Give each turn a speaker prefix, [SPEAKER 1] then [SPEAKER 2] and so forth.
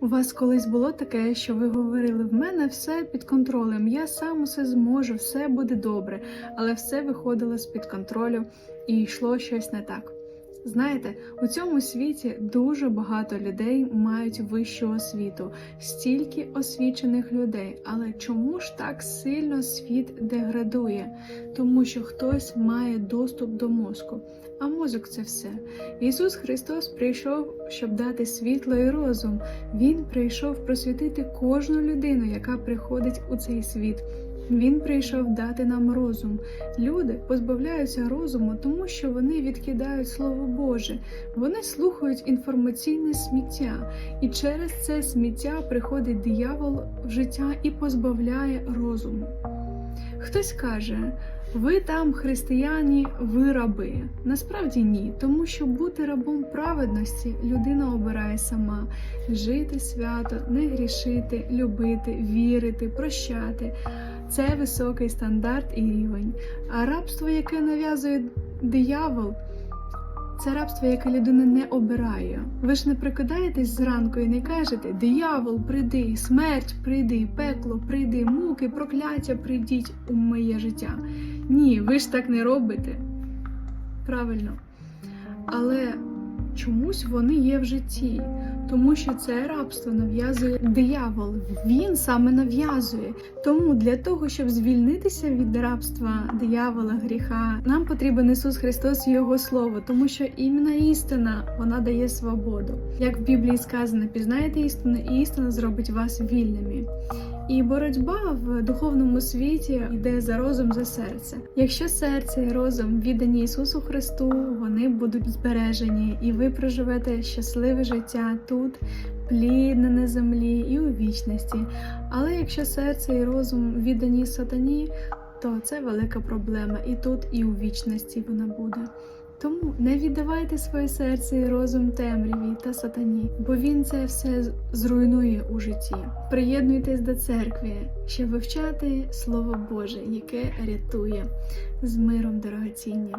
[SPEAKER 1] У вас колись було таке, що ви говорили: в мене все під контролем, я сам усе зможу, все буде добре, але все виходило з-під контролю і йшло щось не так. Знаєте, у цьому світі дуже багато людей мають вищу освіту, стільки освічених людей. Але чому ж так сильно світ деградує? Тому що хтось має доступ до мозку. А мозок це все. Ісус Христос прийшов, щоб дати світло і розум. Він прийшов просвітити кожну людину, яка приходить у цей світ. Він прийшов дати нам розум. Люди позбавляються розуму, тому що вони відкидають Слово Боже. Вони слухають інформаційне сміття, і через це сміття приходить диявол в життя і позбавляє розуму. Хтось каже, ви там християні, ви раби. Насправді ні, тому що бути рабом праведності людина обирає сама жити свято, не грішити, любити, вірити, прощати. Це високий стандарт і рівень. А рабство, яке нав'язує диявол, це рабство, яке людина не обирає. Ви ж не прикидаєтесь зранку і не кажете диявол, прийди, смерть прийди, пекло, прийди, муки, прокляття прийдіть у моє життя. Ні, ви ж так не робите. Правильно. Але чомусь вони є в житті, тому що це рабство нав'язує диявол. Він саме нав'язує. Тому для того, щоб звільнитися від рабства диявола, гріха, нам потрібен Ісус Христос і Його Слово, тому що іменно істина вона дає свободу. Як в Біблії сказано, пізнаєте істину, і істина зробить вас вільними. І боротьба в духовному світі йде за розум за серце. Якщо серце і розум віддані Ісусу Христу, вони будуть збережені, і ви проживете щасливе життя тут, плідне на землі і у вічності. Але якщо серце і розум віддані сатані, то це велика проблема і тут, і у вічності вона буде. Тому не віддавайте своє серце і розум темряві та сатані, бо він це все зруйнує у житті. Приєднуйтесь до церкви, щоб вивчати Слово Боже, яке рятує з миром дорогоцінні.